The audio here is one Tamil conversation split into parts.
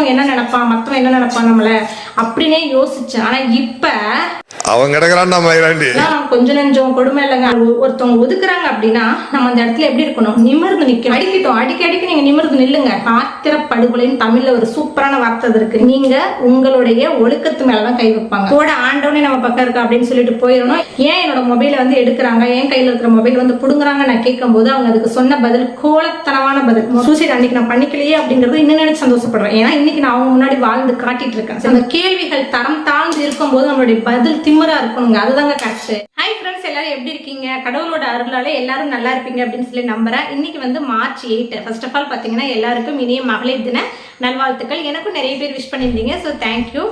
மத்தவங்க என்ன நினைப்பான் மத்தவன் என்ன நினைப்பான் நம்மள? அப்படின்னே யோசிச்சேன். ஆனா இப்ப அவன் நான் கொஞ்சம் நெஞ்சம் கொடுமை இல்லைங்க. ஒரு- ஒருத்தவங்க ஒதுக்குறாங்க அப்படின்னா நம்ம அந்த இடத்துல எப்படி இருக்கணும்? நிமிர்ந்து நிக்கணும். அடிக்கட்டும் அடிக்க அடிக்க நீங்க நிமிர்ந்து நில்லுங்க. பாத்திர படுகொலைன்னு தமிழ்ல ஒரு சூப்பரான வார்த்தை இருக்கு. நீங்க உங்களுடைய ஒழுக்கத்து மேலதான் கை வைப்பாங்க. கூட ஆண்டவனே நம்ம பக்கம் இருக்கா அப்படின்னு சொல்லிட்டு போயிடணும். ஏன் என்னோட மொபைலை வந்து எடுக்கிறாங்க? என் கையில இருக்கிற மொபைல் வந்து புடுங்குறாங்க? நான் கேட்கும்போது அவங்க அதுக்கு சொன்ன பதில் கோலத்தனமான பதில். சூசைட் அன்னைக்கு நான் பண்ணிக்கலையே அப்படிங்கறது இன்னும் நினைச்சு சந்தோஷப்படுறேன். ஏன்னா இன்னைக்கு நான் அவங்க முன்னாடி வாழ்ந்து காட்டிட்டு இருக்கேன். அந்த கேள்விகள் தரம் தாழ்ந்து இருக்கும்போது நம்மளுடைய பதில் திமிரா இருக்கணுங்க. அதுதாங்க கரெக்ட் ஹாய் ஃப்ரெண்ட்ஸ் எல்லாரும் எப்படி இருக்கீங்க? கடவுளோட அருளால எல்லாரும் நல்லா இருப்பீங்க அப்படின்னு சொல்லி நம்புறேன். இன்னைக்கு வந்து March eight first of all பார்த்தீங்கன்னா எல்லாருக்கும் இனிய மகளிர் தின நல்வாழ்த்துக்கள். எனக்கும் நிறைய பேர் விஷ் பண்ணியிருந்தீங்க ஸோ தேங்க்யூ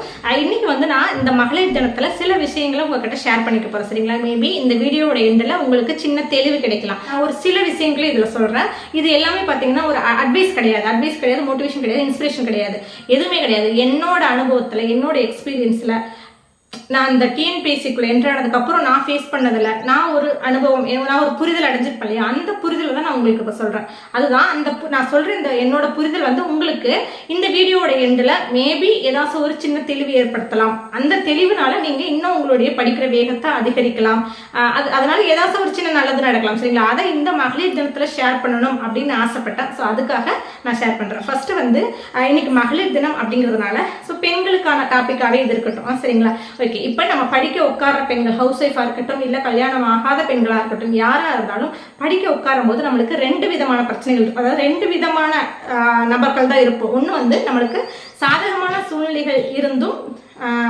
இன்னைக்கு வந்து நான் இந்த மகளிர் தினத்தில் சில விஷயங்களை உங்ககிட்ட ஷேர் பண்ணிக்க போகிறேன் சரிங்களா? மேபி இந்த வீடியோவோட எண்டில் உங்களுக்கு சின்ன தெளிவு கிடைக்கலாம். நான் ஒரு சில விஷயங்களும் இதில் சொல்கிறேன் இது எல்லாமே பார்த்தீங்கன்னா ஒரு அட்வைஸ் கிடையாது. அட்வைஸ் கிடையாது மோட்டிவேஷன் கிடையாது இன்ஸ்பிரேஷன் கிடையாது. எதுவுமே கிடையாது. என்னோட அனுபவத்தில் என்னோட எக்ஸ்பீரியன்ஸில் நான் இந்த டிஎன்பிஎஸ்சிக்குள்ள என்ட்ரு ஆனதுக்கப்புறம் நான் ஃபேஸ் பண்ணதில் நான் ஒரு அனுபவம் நான் ஒரு புரிதல் அடைஞ்சிருப்பேன் இல்லையா? அந்த புரிதலை தான் நான் உங்களுக்கு இப்போ சொல்றேன். அதுதான் அந்த நான் சொல்கிற இந்த என்னோட புரிதல் வந்து உங்களுக்கு இந்த வீடியோவோட எண்டில் மேபி ஏதாச்சும் ஒரு சின்ன தெளிவு ஏற்படுத்தலாம். அந்த தெளிவுனால நீங்க இன்னும் உங்களுடைய படிக்கிற வேகத்தை அதிகரிக்கலாம். ஆஹ் அது அதனால ஏதாச்சும் ஒரு சின்ன நல்லது நடக்கலாம் சரிங்களா? அதை இந்த மகளிர் தினத்துல ஷேர் பண்ணணும் அப்படின்னு ஆசைப்பட்டேன். ஸோ அதுக்காக நான் ஷேர் பண்றேன். ஃபர்ஸ்ட் வந்து ஆஹ் இன்னைக்கு மகளிர் தினம் அப்படிங்கிறதுனால ஸோ பெண்களுக்கான டாப்பிக்காகவே இது இருக்கட்டும். சரிங்களா? ஓகே இப்போ நம்ம படிக்க உட்கார்ற பெண்கள் ஹவுஸ் ஒய்ஃபாக இருக்கட்டும் இல்லை கல்யாணம் ஆகாத பெண்களாக இருக்கட்டும் யாராக இருந்தாலும் படிக்க உட்காரும் போது நம்மளுக்கு ரெண்டு விதமான பிரச்சனைகள் இருக்கும். அதாவது ரெண்டு விதமான நபர்கள் தான் இருப்போம். ஒன்று வந்து நம்மளுக்கு சாதகமான சூழ்நிலைகள் இருந்தும்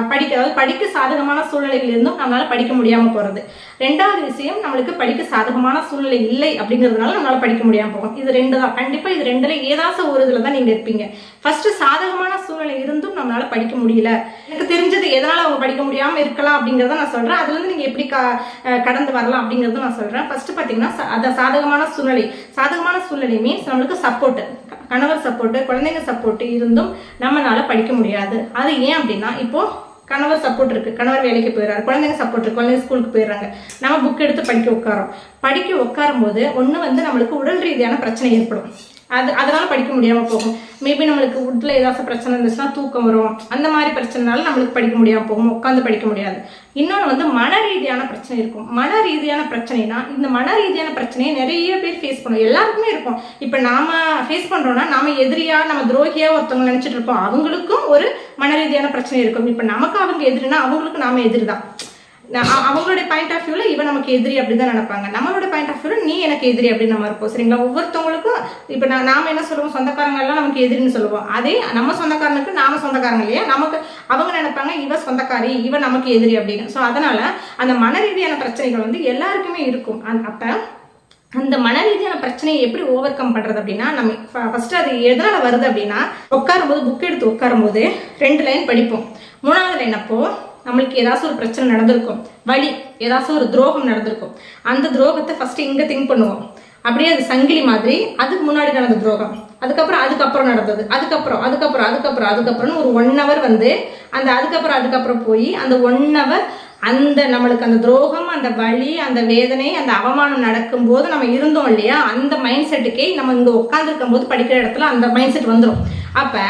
படிக்க அதாவது படிக்க சாதகமான சூழ்நிலைகள் இருந்தும் நம்மளால படிக்க முடியாமல் போகிறது ரெண்டாவது விஷயம் நம்மளுக்கு படிக்க சாதகமான சூழ்நிலை இல்லை அப்படிங்கிறதுனால நம்மளால படிக்க முடியாமல் போகும். இது ரெண்டு தான். கண்டிப்பாக இது ரெண்டுல ஏதாச்சும் ஒரு இதில் தான் நீங்கள் இருப்பீங்க. ஃபர்ஸ்ட் சாதகமான சூழ்நிலை இருந்தும் நம்மளால படிக்க முடியல. எனக்கு தெரிஞ்சது எதனால அவங்க படிக்க முடியாம இருக்கலாம் அப்படிங்கறத நான் சொல்றேன். அதுல இருந்து நீங்க எப்படி க- கடந்து வரலாம் அப்படிங்கறத நான் சொல்றேன். ஃபர்ஸ்ட் பாத்தீங்கன்னா அந்த சாதகமான சூழ்நிலை. சாதகமான சூழ்நிலை மீன்ஸ் நம்மளுக்கு சப்போர்ட் கணவர் சப்போர்ட் குழந்தைங்க சப்போர்ட் இருந்தும் நம்மளால படிக்க முடியாது. அது ஏன் அப்படின்னா இப்போ கணவர் சப்போர்ட் இருக்கு. கணவர் வேலைக்கு போயிடுறாரு குழந்தைங்க சப்போர்ட் இருக்கு. குழந்தைங்க ஸ்கூலுக்கு போயிடுறாங்க நம்ம புக் எடுத்து படிக்க உட்காரோம் படிக்க உட்காரும் போது ஒன்று வந்து நம்மளுக்கு உடல் ரீதியான பிரச்சனை ஏற்படும். அது அதனால படிக்க முடியாமல் போகும். மேபி நம்மளுக்கு உட்ல ஏதாச்சும் பிரச்சனை இருந்துச்சுன்னா தூக்கம் வரும். அந்த மாதிரி பிரச்சனைனால நம்மளுக்கு படிக்க முடியாமல் போகும். உட்காந்து படிக்க முடியாது. இன்னொன்று வந்து மன ரீதியான பிரச்சனை இருக்கும். மன ரீதியான பிரச்சனைனா இந்த மன ரீதியான பிரச்சனையை நிறைய பேர் ஃபேஸ் பண்ணும். எல்லாருக்குமே இருக்கும். இப்போ நாம ஃபேஸ் பண்ணுறோம்னா நாம எதிரியா நம்ம துரோகியாக ஒருத்தவங்க நினச்சிட்டு இருப்போம். அவங்களுக்கும் ஒரு மன ரீதியான பிரச்சனை இருக்கும். இப்போ நமக்கு அவங்க எதிரினா அவங்களுக்கு நாம எதிரி தான் அவங்களுடைய பாயிண்ட் ஆஃப் வியூல இவன் நமக்கு எதிரி அப்படிதான் நினைப்பாங்க. நம்மளோட பாயிண்ட் ஆஃப் வியூல நீ எனக்கு எதிரி அப்படின்னு நம்ம இருப்போம். சரிங்களா? ஒவ்வொருத்தவங்களுக்கும் இப்ப நான் நாம என்ன சொல்லுவோம்? சொந்தக்காரங்க எல்லாம் நமக்கு எதிரின்னு சொல்லுவோம். அதே நம்ம சொந்தக்காரனுக்கு நாம சொந்தக்காரங்க இல்லையா? நமக்கு அவங்க நினைப்பாங்க இவன் சொந்தக்காரி இவன் நமக்கு எதிரி அப்படின்னு. ஸோ அதனால அந்த மன ரீதியான பிரச்சனைகள் வந்து எல்லாருக்குமே இருக்கும். அந்த- அப்ப அந்த மன ரீதியான பிரச்சனையை எப்படி ஓவர் கம் பண்றது அப்படின்னா நம்ம ஃபர்ஸ்ட் அது எதனால வருது அப்படின்னா உட்காரும்போது புக் எடுத்து உட்காரும்போது ரெண்டு லைன் படிப்போம். மூணாவது லைன் அப்போ நம்மளுக்கு ஏதாச்சும் ஒரு பிரச்சனை நடந்திருக்கும் வலி ஏதாச்சும் ஒரு துரோகம் நடந்திருக்கும் அந்த துரோகத்தை ஃபர்ஸ்ட் இங்க திங்க் பண்ணுவோம். அப்படியே அது சங்கிலி மாதிரி அதுக்கு முன்னாடி நடந்த துரோகம் அதுக்கப்புறம் அதுக்கப்புறம் நடந்தது அதுக்கப்புறம் அதுக்கப்புறம் அதுக்கப்புறம் அதுக்கப்புறம்னு ஒரு ஒன் ஹவர் வந்து அந்த அதுக்கப்புறம் அதுக்கப்புறம் போய் அந்த ஒன் ஹவர் அந்த நம்மளுக்கு அந்த துரோகம் அந்த வலி அந்த வேதனை அந்த அவமானம் நடக்கும்போது நம்ம இருந்தோம் இல்லையா? அந்த மைண்ட் செட்டுக்கே நம்ம இங்க உட்காந்துருக்கும் போது படிக்கிற இடத்துல அந்த மைண்ட் செட் வந்துடும் அப்போ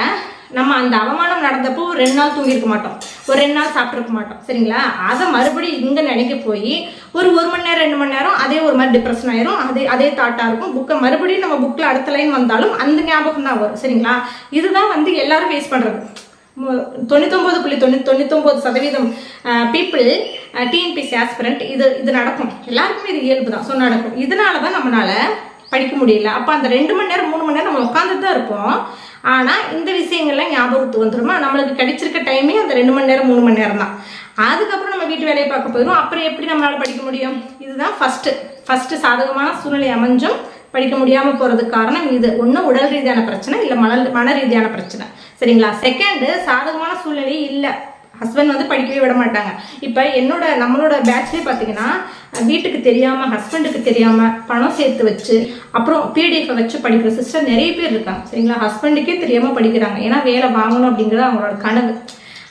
நம்ம அந்த அவமானம் நடந்தப்போ ஒரு ரெண்டு நாள் தூங்கியிருக்க மாட்டோம். ஒரு ரெண்டு நாள் சாப்பிட்ருக்க மாட்டோம். சரிங்களா? அதை மறுபடியும் இங்கே நினைக்க போய் ஒரு ஒரு மணி நேரம் ரெண்டு மணி நேரம் அதே ஒரு மாதிரி டிப்ரெஷன் ஆயிரும். அதே அதே தாட்டாக இருக்கும். புக்கை மறுபடியும் நம்ம புக்கில் அடுத்த லைன் வந்தாலும் அந்த ஞாபகம் தான் வரும். சரிங்களா? இதுதான் வந்து எல்லாரும் ஃபேஸ் பண்ணுறது தொண்ணூத்தொம்பது புள்ளி தொண்ணூ தொண்ணூத்தொம்பது சதவீதம் பீப்புள் டிஎன்பிசி ஆஸ்பிரண்ட் இது இது நடக்கும். எல்லாருக்குமே இது இயல்பு தான். ஸோ நடக்கும். இதனால தான் நம்மளால படிக்க முடியல. அப்போ அந்த ரெண்டு மணி நேரம் மூணு மணி நேரம் நம்ம உட்காந்துட்டு தான் இருப்போம். ஆனால் இந்த விஷயங்கள்லாம் ஞாபகத்து வந்துருமா? நம்மளுக்கு கிடைச்சிருக்க டைமே அந்த ரெண்டு மணி நேரம் மூணு மணி நேரம் தான் அதுக்கப்புறம் நம்ம வீட்டு வேலையை பார்க்க போயிடும் அப்புறம் எப்படி நம்மளால் படிக்க முடியும்? இதுதான் ஃபஸ்ட்டு ஃபஸ்ட்டு சாதகமான சூழ்நிலை அமைஞ்சும் படிக்க முடியாமல் போகிறதுக்கு காரணம் இது. ஒன்று உடல் ரீதியான பிரச்சனை இல்லை மன மன ரீதியான பிரச்சனை. சரிங்களா? செகண்ட் சாதகமான சூழ்நிலை இல்லை. ஹஸ்பண்ட் வந்து படிக்கவே விட மாட்டாங்க. இப்போ என்னோட நம்மளோட பேட்ச்லேயே பார்த்தீங்கன்னா வீட்டுக்கு தெரியாமல் ஹஸ்பண்டுக்கு தெரியாமல் பணம் சேர்த்து வச்சு அப்புறம் பிடிஎஃப் வச்சு படிக்கிற சிஸ்டர் நிறைய பேர் இருக்காங்க. சரிங்களா? ஹஸ்பண்டுக்கே தெரியாமல் படிக்கிறாங்க. ஏன்னா வேலை வாங்கணும் அப்படிங்கிறது அவங்களோட கனவு.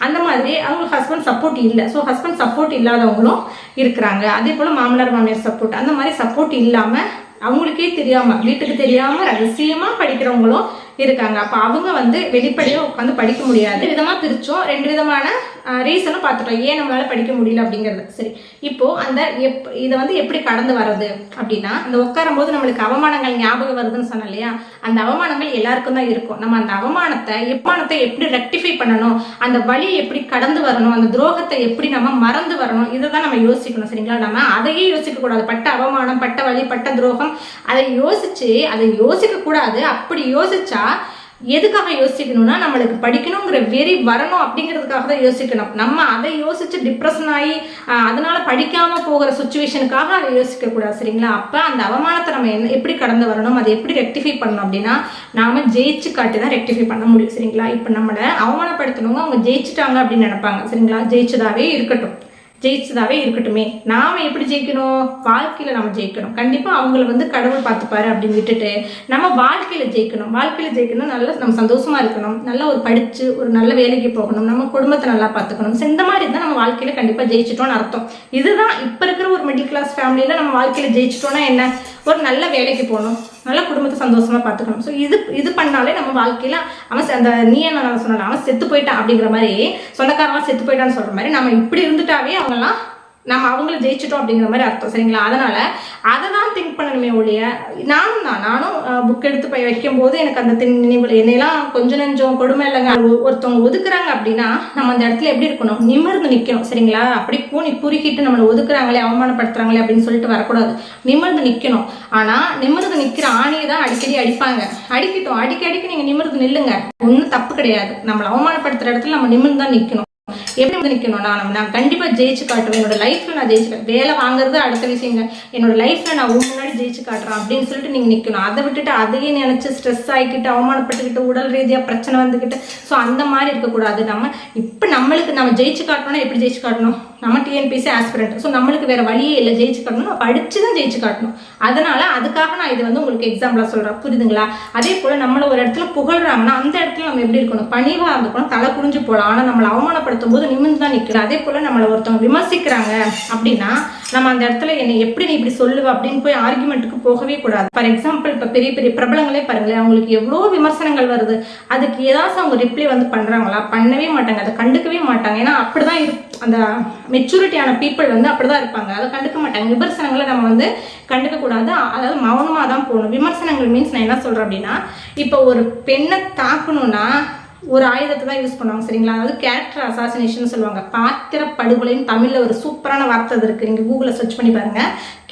அந்த மாதிரி அவங்களுக்கு ஹஸ்பண்ட் சப்போர்ட் இல்லை. ஸோ ஹஸ்பண்ட் சப்போர்ட் இல்லாதவங்களும் இருக்கிறாங்க. அதே போல் மாமனார் மாமியார் சப்போர்ட் அந்த மாதிரி சப்போர்ட் இல்லாமல் அவங்களுக்கே தெரியாமல் வீட்டுக்கு தெரியாமல் ரகசியமாக படிக்கிறவங்களும் இருக்காங்க. அப்போ அவங்க வந்து வெளிப்படையாக உட்காந்து படிக்க முடியாது. ரெண்டு விதமா ரெண்டு விதமான ரீசனும் பார்த்துட்டோம். ஏன் நம்மளால படிக்க முடியல அப்படிங்கிறது. சரி. இப்போது அந்த எப் இதை வந்து எப்படி கடந்து வர்றது அப்படின்னா அந்த உட்காரும் போது நம்மளுக்கு அவமானங்கள் ஞாபகம் வருதுன்னு சொன்னோம் இல்லையா? அந்த அவமானங்கள் எல்லாருக்கும் தான் இருக்கும். நம்ம அந்த அவமானத்தை எப்பானத்தை எப்படி ரெக்டிஃபை பண்ணணும்? அந்த வழியை எப்படி கடந்து வரணும்? அந்த துரோகத்தை எப்படி நம்ம மறந்து வரணும்? இதை தான் நம்ம யோசிக்கணும். சரிங்களா? நம்ம அதையே யோசிக்கக்கூடாது பட்ட அவமானம் பட்ட வழி பட்ட துரோகம் அதை யோசிச்சு அதை யோசிக்கக்கூடாது அப்படி யோசிச்சா எதுக்காக யோசிக்கணும்னா நம்மளுக்கு படிக்கணுங்கிற வெறி வரணும் அப்படிங்கிறதுக்காக தான் யோசிக்கணும். நம்ம அதை யோசிச்சு டிப்ரெஷன் ஆகி அதனால படிக்காம போகிற சுச்சுவேஷனுக்காக அதை யோசிக்க கூடாது சரிங்களா? அப்ப அந்த அவமானத்தை நம்ம என்ன எப்படி கடந்து வரணும் அதை எப்படி ரெக்டிஃபை பண்ணணும் அப்படின்னா நாம ஜெயிச்சு காட்டி தான் ரெக்டிஃபை பண்ண முடியும் சரிங்களா? இப்போ நம்மளை அவமானப்படுத்தணுங்க அவங்க ஜெயிச்சுட்டாங்க அப்படின்னு நினைப்பாங்க சரிங்களா? ஜெயிச்சதாவே இருக்கட்டும். ஜெயிச்சதாவே இருக்கட்டுமே. நாம் எப்படி ஜெயிக்கணும்? வாழ்க்கையில் நம்ம ஜெயிக்கணும். கண்டிப்பாக அவங்கள வந்து கடவுள் பார்த்துப்பாரு அப்படின்னு விட்டுட்டு நம்ம வாழ்க்கையில் ஜெயிக்கணும். வாழ்க்கையில் ஜெயிக்கணும் நல்ல நம்ம சந்தோஷமாக இருக்கணும். நல்ல ஒரு படித்து ஒரு நல்ல வேலைக்கு போகணும். நம்ம குடும்பத்தை நல்லா பார்த்துக்கணும். So, இந்த மாதிரி தான் நம்ம வாழ்க்கையில் கண்டிப்பாக ஜெயிச்சிட்டோம்னு அர்த்தம். இதுதான் இப்போ இருக்கிற ஒரு மிடில் கிளாஸ் ஃபேமிலியில் நம்ம வாழ்க்கையில் ஜெயிச்சிட்டோம்னா என்ன? ஒரு நல்ல வேலைக்கு போகணும். நல்ல குடும்பத்தை சந்தோஷமா பார்த்துக்கணும். ஸோ இது இது பண்ணாலே நம்ம வாழ்க்கையில அவன் அந்த நீ என்ன நான் அவன் செத்து போயிட்டான் அப்படிங்கிற மாதிரி சொந்தக்காரலாம் செத்து போயிட்டான்னு சொல்ற மாதிரி நம்ம இப்படி இருந்துட்டாவே அவங்கெல்லாம் நம்ம அவங்கள ஜெயிச்சிட்டோம் அப்படிங்கிற மாதிரி அர்த்தம் சரிங்களா? அதனால அதை தான் திங்க் பண்ணணுமே ஒழிய நானும் தான் நானும் புக் எடுத்து போய் வைக்கும் போது எனக்கு அந்த தின் நினைவு என்னையெல்லாம் கொஞ்சம் நெஞ்சம் கொடுமை இல்லைங்க. ஒ- ஒருத்தவங்க ஒதுக்குறாங்க அப்படின்னா நம்ம அந்த இடத்துல எப்படி இருக்கணும்? நிமிர்ந்து நிற்கணும் சரிங்களா? அப்படி பூனி குறுக்கிட்டு நம்மளை ஒதுக்குறாங்களே அவமானப்படுத்துறாங்களே அப்படின்னு சொல்லிட்டு வரக்கூடாது. நிமிர்ந்து நிற்கணும் ஆனால் நிமிர்ந்து நிற்கிற ஆணியை தான் அடிக்கடி அடிப்பாங்க. அடிக்கட்டும் அடிக்க அடிக்க நீங்கள் நிமிர்ந்து நில்லுங்க. ஒன்றும் தப்பு கிடையாது. நம்மளை அவமானப்படுத்துகிற இடத்துல நம்ம நிமிர்ந்து தான் நிற்கணும் எப்படி வந்து நிற்கணும்னா நான் நான் கண்டிப்பாக ஜெயிச்சு காட்டுவேன். என்னோட லைஃப்பில் நான் ஜெயிச்சு வேலை வாங்குறது அடுத்த விஷயங்க. என்னோட லைஃப்பில் நான் உன் முன்னாடி ஜெயிச்சு காட்டுறேன் அப்படின்னு சொல்லிட்டு நீங்கள் நிற்கணும் அதை விட்டுட்டு அதையே நினச்சி ஸ்ட்ரெஸ் ஆகிக்கிட்டு அவமானப்பட்டுக்கிட்டு உடல் ரீதியாக பிரச்சனை வந்துக்கிட்டு ஸோ அந்த மாதிரி இருக்கக்கூடாது. நம்ம இப்போ நம்மளுக்கு நம்ம ஜெயிச்சு காட்டணும்னா எப்படி ஜெயிச்சு காட்டணும்? நம்ம டிஎன்பிசி ஆஸ்பிரண்ட் ஸோ நம்மளுக்கு வேற வழியே இல்லை. ஜெயிச்சு காட்டணும் நம்ம படிச்சு தான் ஜெயிச்சு காட்டணும். அதனால அதுக்காக நான் இது வந்து உங்களுக்கு எக்ஸாம்பிளாக சொல்கிறேன் புரியுதுங்களா? அதே போல் நம்மளை ஒரு இடத்துல புகழ்றாங்கன்னா அந்த இடத்துல நம்ம எப்படி இருக்கணும்? பணிவாக இருந்துக்கணும். தலை குனிஞ்சு போகலாம் ஆனால் நம்மளை அவமானப்படுத்தும் போது நிமிர்ந்து தான் நிற்கணும் அதே போல் நம்மளை ஒருத்தவங்க விமர்சிக்கிறாங்க அப்படின்னா நம்ம அந்த இடத்துல என்னை எப்படி நீ இப்படி சொல்லுவ அப்படின்னு போய் ஆர்குமெண்ட்டுக்கு போகவே கூடாது. ஃபார் எக்ஸாம்பிள் இப்போ பெரிய பெரிய பிரபலங்களே பாருங்களேன் அவங்களுக்கு எவ்வளோ விமர்சனங்கள் வருது. அதுக்கு ஏதாச்சும் அவங்க ரிப்ளை வந்து பண்ணுறாங்களா பண்ணவே மாட்டாங்க. அதை கண்டுக்கவே மாட்டாங்க. ஏன்னா அப்படிதான் இரு அந்த மெச்சூரிட்டியான பீப்புள் வந்து அப்படிதான் இருப்பாங்க. அதை கண்டுக்க மாட்டாங்க. விமர்சனங்களை நம்ம வந்து கண்டுக்க கூடாது. அதாவது மௌனமாக தான் போகணும். விமர்சனங்கள் மீன்ஸ் நான் என்ன சொல்கிறேன் அப்படின்னா இப்போ ஒரு பெண்ணை தாக்கணும்னா ஒரு ஆயுதத்தை தான் யூஸ் பண்ணுவாங்க சரிங்களா? அதாவது கேரக்டர் அசாசினேஷன் சொல்லுவாங்க. பாத்திர படுகொலைன்னு தமிழ்ல ஒரு சூப்பரான வார்த்தை அது இருக்கு. நீங்க கூகுளில் சர்ச் பண்ணி பாருங்க.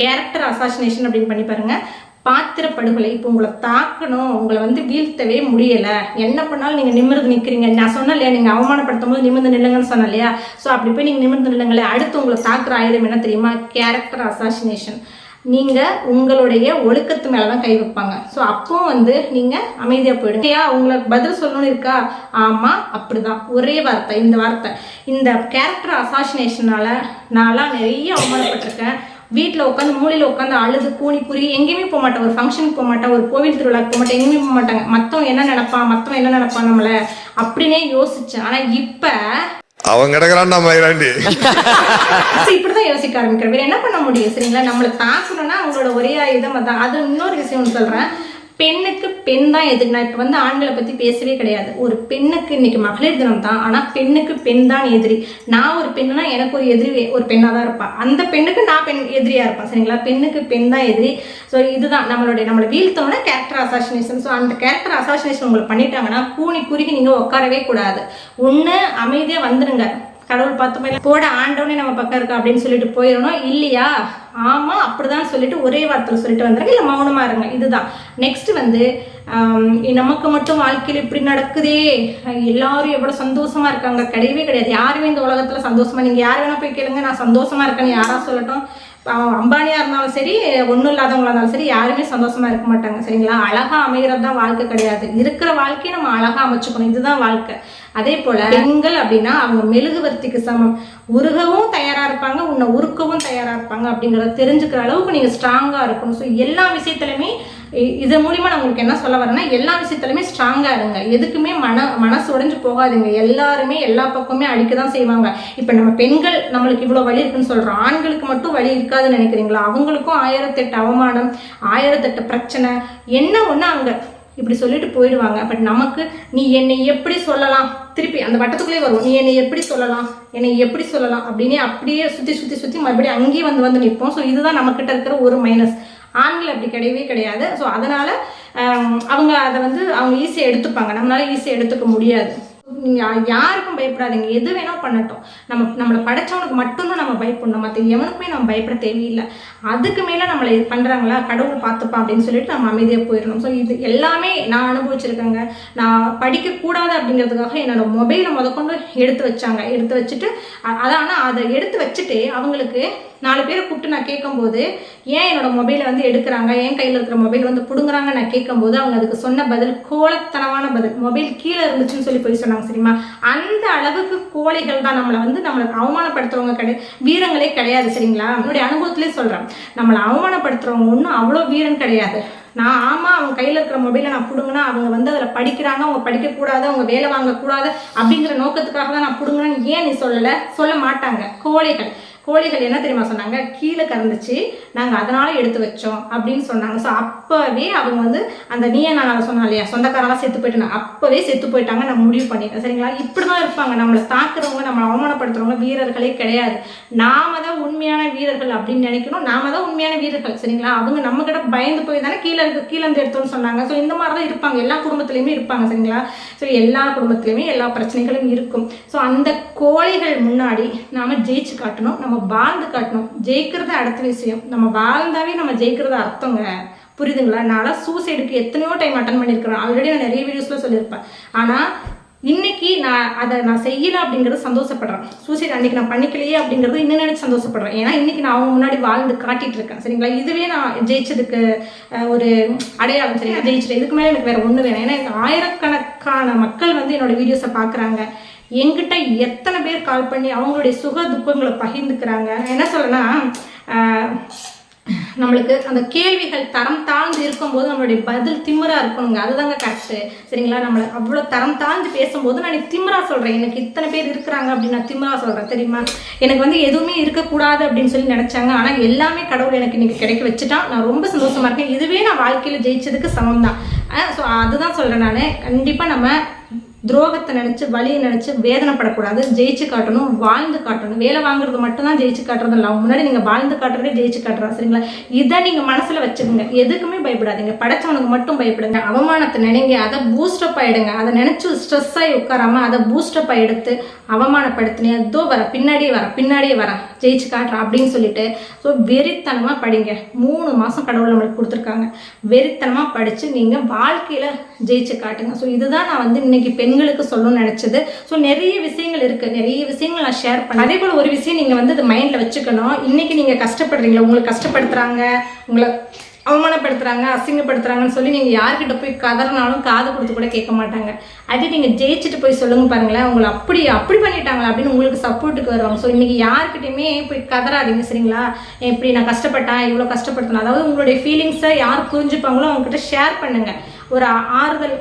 கேரக்டர் அசாசினேஷன் அப்படின்னு பண்ணி பாருங்க. பாத்திர படுகொலை இப்போ உங்களை தாக்கணும் உங்களை வந்து வீழ்த்தவே முடியல. என்ன பண்ணாலும் நீங்க நிமிர்ந்து நிற்கிறீங்க நான் சொன்னேன் இல்லையா நீங்கள் அவமானப்படுத்தும் போது நிமிர்ந்து நில்லுங்கன்னு சொன்னேன் இல்லையா ஸோ அப்படி போய் நீங்க நிமிர்ந்து நில்லுங்களே அடுத்து உங்களை தாக்குற ஆயுதம் என்ன தெரியுமா? கேரக்டர் அசாசினேஷன் நீங்கள் உங்களுடைய ஒழுக்கத்து மேலே தான் கை வைப்பாங்க. ஸோ அப்போ வந்து நீங்கள் அமைதியாக போயிடுங்க. ஏன் உங்களுக்கு பதில் சொல்லணும்னு இருக்கா? ஆமா அப்படிதான். ஒரே வார்த்தை இந்த வார்த்தை. இந்த கேரக்டர் அசாசினேஷனால் நான்லாம் நிறைய அவமானப்பட்டிருக்கேன். வீட்டில் உட்காந்து மூலையில் உட்காந்து அழுது கூணி புரி எங்கேயுமே போக மாட்டேன். ஒரு ஃபங்க்ஷனுக்கு போக மாட்டேன். ஒரு கோவில் திருவிழாக்கு போக மாட்டேன். எங்கேயுமே போக மாட்டாங்க. மற்றவன் என்ன நினப்பான்? மற்றவன் என்ன நினப்பான் நம்மளை? அப்படின்னே யோசிச்சேன். ஆனால் இப்போ அவன் கிடக்குறான் நம்ம So, இப்படிதான் யோசிக்க ஆரம்பிக்கிறேன். வேற என்ன பண்ண முடியும்? சரிங்களா? நம்மளை தாக்கணும்னா அவங்களோட ஒரே இதை அதான். அது இன்னொரு விஷயம் சொல்றேன். பெண்ணுக்கு பெண் தான் எதுக்கு நான் இப்போ வந்து ஆண்களை பத்தி பேசவே கிடையாது. ஒரு பெண்ணுக்கு இன்னைக்கு மகளிர் தினம் தான். ஆனா பெண்ணுக்கு பெண் தான் எதிரி. நான் ஒரு பெண்ணுனா எனக்கு ஒரு எதிரி ஒரு பெண்ணா தான் இருப்பான் அந்த பெண்ணுக்கு நான் பெண் எதிரியா இருப்பேன். சரிங்களா? பெண்ணுக்கு பெண் தான் எதிரி. ஸோ இதுதான் நம்மளுடைய நம்மளை வீழ்த்தோம்னா கேரக்டர் அசாசினேஷன் ஸோ அந்த கேரக்டர் அசாசினேஷன் உங்களுக்கு பண்ணிட்டாங்கன்னா கூனி குறுகி நீங்க உட்காரவே கூடாது. ஒண்ணு அமைதியா வந்துருங்க. கடவுள் பார்த்தோமே போய் போட ஆண்டவனே நம்ம பக்கம் இருக்கா அப்படின்னு சொல்லிட்டு போயிடணும் இல்லையா? ஆமா அப்படிதான் சொல்லிட்டு ஒரே வார்த்தையில் சொல்லிட்டு வந்துருங்க. இல்லை மௌனமா இருங்க. இதுதான். நெக்ஸ்ட் வந்து நமக்கு மட்டும் வாழ்க்கையில் இப்படி நடக்குதே. எல்லாரும் எவ்வளோ சந்தோஷமா இருக்காங்க. கிடையவே கிடையாது. யாருமே இந்த உலகத்துல சந்தோஷமா நீங்க யார் வேணா போய் கேளுங்க. நான் சந்தோஷமா இருக்கேன்னு யாரா சொல்லட்டும். அம்பானியா இருந்தாலும் சரி ஒன்றும் இல்லாதவங்களா இருந்தாலும் சரி யாருமே சந்தோஷமா இருக்க மாட்டாங்க. சரிங்களா? அழகா அமைகிறது தான் வாழ்க்கை கிடையாது. இருக்கிற வாழ்க்கையை நம்ம அழகா அமைச்சுக்கணும். இதுதான் வாழ்க்கை. அதே போல பெண்கள் அப்படின்னா அவங்க மெழுகுவர்த்திக்கு சமம். உருகவும் தயாரா இருப்பாங்க உன்னை உருக்கவும் தயாரா இருப்பாங்க அப்படிங்கறத தெரிஞ்சுக்கிற அளவுக்கு நீங்க ஸ்ட்ராங்கா இருக்கணும். ஸோ எல்லா விஷயத்திலுமே இ- இது மூலியமா நான் உங்களுக்கு என்ன சொல்ல வரேன்னா எல்லா விஷயத்திலுமே ஸ்ட்ராங்கா இருங்க. எதுக்குமே மன மனசு உடைஞ்சு போகாதீங்க. எல்லாருமே எல்லா பக்கமே அடிக்க தான் செய்வாங்க. இப்ப நம்ம பெண்கள் நம்மளுக்கு இவ்வளவு வழி இருக்குன்னு சொல்றோம். ஆண்களுக்கு மட்டும் வழி இருக்காதுன்னு நினைக்கிறீங்களா? அவங்களுக்கும் ஆயிரத்தெட்டு அவமானம் ஆயிரத்தெட்டு பிரச்சனை என்ன ஒண்ணு அவங்க இப்படி சொல்லிட்டு போயிடுவாங்க. பட் நமக்கு நீ என்னை எப்படி சொல்லலாம்? திருப்பி அந்த வட்டத்துக்குள்ளே வரும். நீ என்னை எப்படி சொல்லலாம்? என்னை எப்படி சொல்லலாம்? அப்படின்னு அப்படியே சுற்றி சுற்றி சுற்றி மறுபடியும் அங்கேயே வந்து வந்து நிற்போம். ஸோ இதுதான் நம்மக்கிட்ட இருக்கிற ஒரு மைனஸ் ஆண்கள் அப்படி கிடையவே கிடையாது. ஸோ அதனால் அவங்க அதை வந்து அவங்க ஈஸியாக எடுத்துப்பாங்க. நம்மளால ஈஸியாக எடுத்துக்க முடியாது. நீங்கள் யாருக்கும் பயப்படாதீங்க. எது வேணால் பண்ணட்டும். நம்ம நம்மளை படைச்சவனுக்கு மட்டும்தான் நம்ம பயப்படணும். மற்ற எவனுக்குமே நம்ம பயப்பட தேவையில்லை. அதுக்கு மேலே நம்மளை இது பண்ணுறாங்களா கடவுள் பார்த்துப்பான் அப்படின்னு சொல்லிட்டு நம்ம அமைதியாக போயிடணும். ஸோ இது எல்லாமே நான் அனுபவிச்சிருக்கேங்க. நான் படிக்கக்கூடாது அப்படிங்கிறதுக்காக என்னோட மொபைலை முதற்கொண்டு எடுத்து வச்சாங்க. எடுத்து வச்சுட்டு அதான் ஆனால் அதை எடுத்து வச்சுட்டு அவங்களுக்கு நாலு பேரை கூப்பிட்டு நான் கேட்கும்போது ஏன் என்னோட மொபைலை வந்து எடுக்கிறாங்க? என் கையில் இருக்கிற மொபைல் வந்து பிடுங்குறாங்க? நான் கேட்கும்போது அவங்க அதுக்கு சொன்ன பதில் கோலத்தனமான பதில். மொபைல் கீழே இருந்துச்சுன்னு சொல்லி போய் சொன்னாங்க சரிமா அந்த அளவுக்கு கோழைகள் தான் நம்மளை வந்து நம்மளை அவமானப்படுத்துறவங்க கிடையாது வீரங்களே கிடையாது சரிங்களா? என்னுடைய அனுபவத்திலே சொல்கிறேன் நம்மளை அவமானப்படுத்துறவங்க ஒன்றும் அவ்வளோ வீரன் கிடையாது. நான் ஆமாம் அவங்க கையில் இருக்கிற மொபைலை நான் பிடுங்கினா அவங்க வந்து அதில் படிக்கிறாங்க அவங்க படிக்கக்கூடாது அவங்க வேலை வாங்கக்கூடாது அப்படிங்கிற நோக்கத்துக்காக தான் நான் பிடுங்குறேன்னு ஏன் நீ சொல்லலை? சொல்ல மாட்டாங்க. கோழைகள். கோழிகள் என்ன தெரியுமா சொன்னாங்க? கீழே கறந்துச்சு. நாங்கள் அதனால எடுத்து வச்சோம் அப்படின்னு சொன்னாங்க. ஸோ அப்போவே அவங்க வந்து அந்த நீ நான் சொன்னா இல்லையா? சொந்தக்காரெல்லாம் செத்து போயிட்டாங்க அப்போவே செத்து போயிட்டாங்க. நான் முடிவு பண்ணிட்டேன். சரிங்களா? இப்படி தான் இருப்பாங்க. நம்மளை தாக்குறவங்க நம்மளை அவமானப்படுத்துறவங்க வீரர்களே கிடையாது. நாம தான் உண்மையான வீரர்கள் அப்படின்னு நினைக்கணும். நாம தான் உண்மையான வீரர்கள். சரிங்களா? அவங்க நம்ம கிட்ட பயந்து போய் தானே கீழே இருக்கு கீழே இருந்து எடுத்தோம்னு சொன்னாங்க. ஸோ இந்த மாதிரி தான் இருப்பாங்க. எல்லா குடும்பத்துலையுமே இருப்பாங்க. சரிங்களா? ஸோ எல்லா குடும்பத்துலையுமே எல்லா பிரச்சனைகளும் இருக்கும். ஸோ அந்த கோழைகள் முன்னாடி நாம ஜெயிச்சு காட்டணும். நம்ம வாழ்ந்து காட்டணும். ஜெயிக்கிறது அடுத்த விஷயம். நம்ம வாழ்ந்தாவே நம்ம ஜெயிக்கிறது அர்த்தங்க. புரியுதுங்களா? நான் சூசைடுக்கு எத்தனையோ டைம் அட்டன் பண்ணியிருக்கிறேன். ஆல்ரெடி நான் நிறைய வீடியோஸில் சொல்லியிருப்பேன். ஆனால் இன்னைக்கு நான் அதை நான் செய்யலை அப்படிங்கிறது சந்தோஷப்படுறேன். சூசைட் அன்னைக்கு நான் பண்ணிக்கலையே அப்படிங்கிறது இன்னும் நினைச்சு சந்தோஷப்படுறேன். ஏன்னா இன்னைக்கு நான் அவங்க முன்னாடி வாழ்ந்து காட்டிட்டு இருக்கேன். சரிங்களா? இதுவே நான் ஜெயிச்சதுக்கு ஒரு அடையாளம். சரி ஜெயிச்சிட்டேன். இதுக்கு மேலே எனக்கு வேற ஒன்று வேணும். ஏன்னா ஆயிரக்கணக்கான மக்கள் வந்து என்னோட வீடியோஸை பார்க்குறாங்க. எங்கிட்ட எத்தனை பேர் கால் பண்ணி அவங்களுடைய சுக துக்கங்களை பகிர்ந்துக்கிறாங்க? என்ன சொல்லனா நம்மளுக்கு அந்த கேள்விகள் தரம் தாழ்ந்து இருக்கும்போது நம்மளுடைய பதில் திமிரா இருக்கணுங்க. அதுதாங்க கரெக்டு சரிங்களா? நம்மளை அவ்வளோ தரம் தாழ்ந்து பேசும்போது நான் இன்னைக்கு திமிரா சொல்கிறேன் எனக்கு இத்தனை பேர் இருக்கிறாங்க அப்படின்னு நான் திமிரா சொல்கிறேன் தெரியுமா? எனக்கு வந்து எதுவுமே இருக்கக்கூடாது அப்படின்னு சொல்லி நினச்சாங்க. ஆனால் எல்லாமே கடவுள் எனக்கு இன்றைக்கி கிடைக்க வச்சுட்டான். நான் ரொம்ப சந்தோஷமாக இருக்கேன். இதுவே நான் வாழ்க்கையில் ஜெயிச்சதுக்கு சமம் தான் ஸோ அதுதான் சொல்கிறேன் நான். கண்டிப்பாக நம்ம துரோகத்தை நினச்சி வழியை நினச்சி வேதனைப்படக்கூடாது. ஜெயிச்சு காட்டணும் வாழ்ந்து காட்டணும். வேலை வாங்குறது மட்டும்தான் ஜெயிச்சு காட்டுறது இல்லை முன்னாடி நீங்கள் வாழ்ந்து காட்டுறதே ஜெயிச்சு காட்டுறா சரிங்களா? இதை நீங்கள் மனசில் வச்சுக்கோங்க. எதுக்குமே பயப்படாதீங்க. படைச்சவனுக்கு மட்டும் பயப்படுங்க. அவமானத்தை நினைங்க. அதை பூஸ்டப் ஆகிடுங்க அதை நினச்சி ஸ்ட்ரெஸ் ஆகி உட்காராம அதை பூஸ்டப் எடுத்து அவமானப்படுத்தினே அதோ வர பின்னாடியே வர பின்னாடியே வர. ஜெயிச்சு காட்டுறேன் அப்படின்னு சொல்லிட்டு ஸோ வெறித்தனமாக படிங்க. மூணு மாதம் கடவுள் நம்மளுக்கு கொடுத்துருக்காங்க. வெறித்தனமாக படித்து நீங்கள் வாழ்க்கையில் ஜெயிச்சு காட்டுங்க. ஸோ இதுதான் நான் வந்து இன்னைக்கு பெண்களுக்கு சொல்லணும்னு நினச்சது. ஸோ நிறைய விஷயங்கள் இருக்குது நிறைய விஷயங்கள் நான் ஷேர் பண்ணேன் அதே போல் ஒரு விஷயம் நீங்கள் வந்து இது மைண்டில் வச்சுக்கணும். இன்றைக்கி நீங்கள் கஷ்டப்படுறீங்களா? உங்களை கஷ்டப்படுத்துகிறாங்க உங்களை அவமானப்படுத்துகிறாங்க அசிங்கப்படுத்துகிறாங்கன்னு சொல்லி நீங்கள் யார்கிட்ட போய் கதறினாலும் காது கொடுத்து கூட கேட்க மாட்டாங்க. அதே நீங்கள் ஜெயிச்சுட்டு போய் சொல்லுங்க பாருங்களேன் உங்களை அப்படி அப்படி பண்ணிட்டாங்களா அப்படின்னு உங்களுக்கு சப்போர்ட்டுக்கு வருவாங்க. ஸோ இன்றைக்கி யார்கிட்டையுமே போய் கதறாதீங்க சரிங்களா? இப்படி நான் கஷ்டப்பட்டேன் இவ்வளோ கஷ்டப்படுத்தினேன் அதாவது உங்களுடைய ஃபீலிங்ஸை யார் புரிஞ்சுப்பாங்களோ அவங்ககிட்ட ஷேர் பண்ணுங்க. ஒரு ஆறுதல்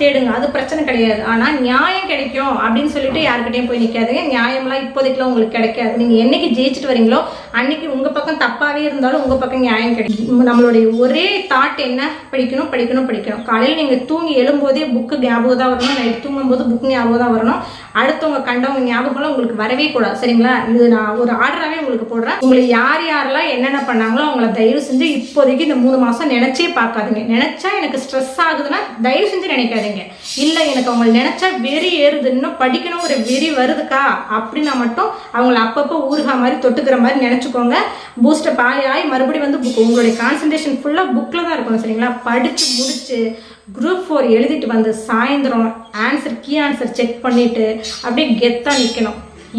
தேடுங்க. அது பிரச்சனை கிடையாது. ஆனால் நியாயம் கிடைக்கும் அப்படின்னு சொல்லிட்டு யாருக்கிட்டையும் போய் நிற்காதுங்க நியாயம்லாம் இப்போதைக்குலாம் உங்களுக்கு கிடைக்காது. நீங்கள் என்னைக்கு ஜெயிச்சுட்டு வரீங்களோ அன்னைக்கு உங்கள் பக்கம் தப்பாகவே இருந்தாலும் உங்கள் பக்கம் நியாயம் கிடைக்கும். நம்மளுடைய ஒரே தாட் என்ன? படிக்கணும் படிக்கணும் படிக்கணும். காலையில் நீங்கள் தூங்கி எழும்போதே புக்கு ஞாபகம் தான் வரணும். நைட் தூங்கும்போது புக் ஞாபகம் தான் வரணும். அடுத்தவங்க கண்டவங்க ஞாபகம்லாம் உங்களுக்கு வரவே கூடாது. சரிங்களா? இது நான் ஒரு ஆர்டராகவே உங்களுக்கு போடுறேன். உங்களுக்கு யார் யாரெல்லாம் என்னென்ன பண்ணாங்களோ அவங்கள தயவு செஞ்சு இப்போதைக்கு இந்த மூணு மாதம் நினச்சே பார்க்காதீங்க. நினச்சா எனக்கு ஸ்ட்ரெஸ் ஆகுதுன்னா தயவு செஞ்சு நினைக்காதீங்க. இல்லை எனக்கு அவங்களை நினச்சா வெறி ஏறுது. இன்னும் படிக்கணும் ஒரு வெறி வருதுக்கா? அப்படின்னா மட்டும் அவங்கள அப்பப்போ ஊறுகா மாதிரி தொட்டுக்கிற மாதிரி நினச்சிக்கோங்க. பூஸ்டப் ஆகி ஆகி மறுபடியும் வந்து புக் உங்களுடைய கான்சன்ட்ரேஷன் ஃபுல்லாக புக்கில் தான் இருக்கணும். சரிங்களா? படித்து முடிச்சு குரூப் ஃபோர் எழுதிட்டு வந்து சாயந்தரம் ஆன்சர் கீ ஆன்சர் செக் பண்ணிட்டு அப்படியே கெத்தாக நிற்கணும்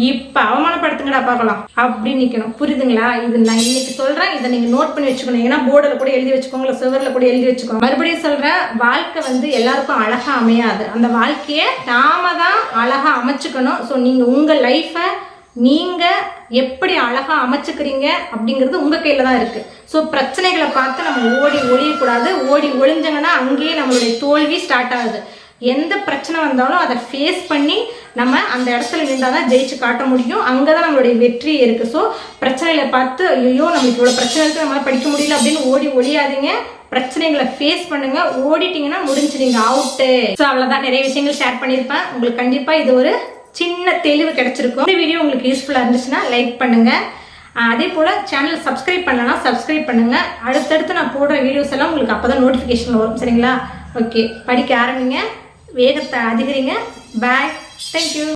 இப்போ அவமானப்படுத்துங்கடா பார்க்கலாம். அப்படி நிற்கணும் புரியுதுங்களா? இது நான் இன்னைக்கு சொல்கிறேன் இதை நீங்கள் நோட் பண்ணி வச்சுக்கணும். ஏன்னா போர்டில் கூட எழுதி வச்சுக்கோங்க இல்லை சுவரில் கூட எழுதி வச்சுக்கோங்க. மறுபடியும் சொல்கிறேன் வாழ்க்கை வந்து எல்லாருக்கும் அழகாக அமையாது. அந்த வாழ்க்கையை நாம தான் அழகாக அமைச்சுக்கணும். ஸோ நீங்கள் உங்கள் லைஃப்பை நீங்கள் எப்படி அழகாக அமைச்சுக்கிறீங்க அப்படிங்கிறது உங்கள் கையில் தான் இருக்குது ஸோ பிரச்சனைகளை பார்த்து நம்ம ஓடி ஒழியக்கூடாது ஓடி ஒளிஞ்சங்கன்னா அங்கேயே நம்மளுடைய தோல்வி ஸ்டார்ட் ஆகுது. எந்த பிரச்சனை வந்தாலும் அதை ஃபேஸ் பண்ணி நம்ம அந்த இடத்துல நின்றால் தான் ஜெயிச்சு காட்ட முடியும். அங்கே தான் நம்மளுடைய வெற்றி இருக்குது ஸோ பிரச்சனைகளை பார்த்து ஐயோ நம்மளுக்கு இவ்வளோ பிரச்சனை இருக்குது நம்மளால் படிக்க முடியல அப்படின்னு ஓடி ஒழியாதீங்க பிரச்சனைகளை ஃபேஸ் பண்ணுங்க. ஓடிட்டீங்கன்னா முடிஞ்சு அவுட்டு ஸோ அவ்வளோதான் நிறைய விஷயங்கள் ஷேர் பண்ணியிருப்பேன். உங்களுக்கு கண்டிப்பாக இது ஒரு சின்ன தெளிவு கிடைச்சிருக்கும். இந்த வீடியோ உங்களுக்கு யூஸ்ஃபுல்லாக இருந்துச்சுன்னா லைக் பண்ணுங்க. அதே போல சேனல் சப்ஸ்கிரைப் பண்ணலன்னா சப்ஸ்கிரைப் பண்ணுங்க. அடுத்தடுத்து நான் போடுற வீடியோஸ் எல்லாம் உங்களுக்கு அப்பதான் நோட்டிஃபிகேஷன் வரும் சரிங்களா? ஓகே படிக்க ஆரம்பிங்க. வேகத்தை அதிகரிங்க. Bye thank you